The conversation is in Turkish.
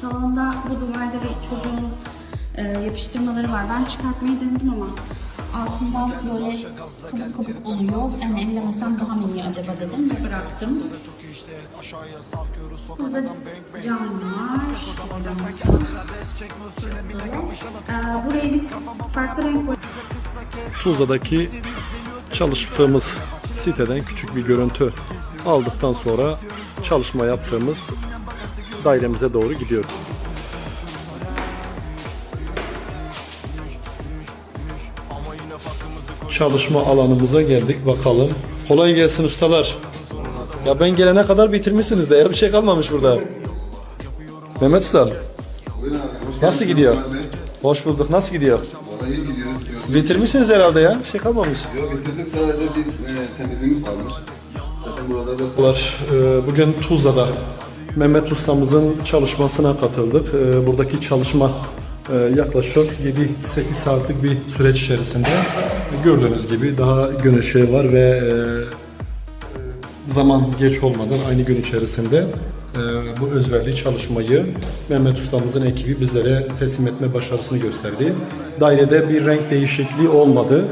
Salonda bu duvarda bir çocuğun e, yapıştırmaları var. Ben çıkartmayı denedim ama altından böyle kabuk kabuk oluyor. Yani ellemesem daha mı iyi acaba dedim ve bıraktım. Burada cam var. Ee, burayı biz farklı renk Tuzla'daki çalıştığımız siteden küçük bir görüntü aldıktan sonra çalışma yaptığımız dairemize doğru gidiyoruz. Çalışma alanımıza geldik bakalım. Kolay gelsin ustalar. Ya ben gelene kadar bitirmişsiniz de ya bir şey kalmamış burada. Mehmet Usta nasıl gidiyor? Hoş bulduk. Nasıl gidiyor? İyi Siz bitirmişsiniz herhalde ya. Bir şey kalmamış. yok bitirdik sadece bir e, temizliğimiz kalmış. Zaten burada da. Ee, Bugün Tuzla'da Mehmet Ustamızın çalışmasına katıldık. Ee, Buradaki çalışma e, yaklaşık 7-8 saatlik bir süreç içerisinde. Gördüğünüz gibi daha gün ışığı var ve e, zaman geç olmadan aynı gün içerisinde e, bu özverili çalışmayı Mehmet Ustamızın ekibi bizlere teslim etme başarısını gösterdi. Dairede bir renk değişikliği olmadı.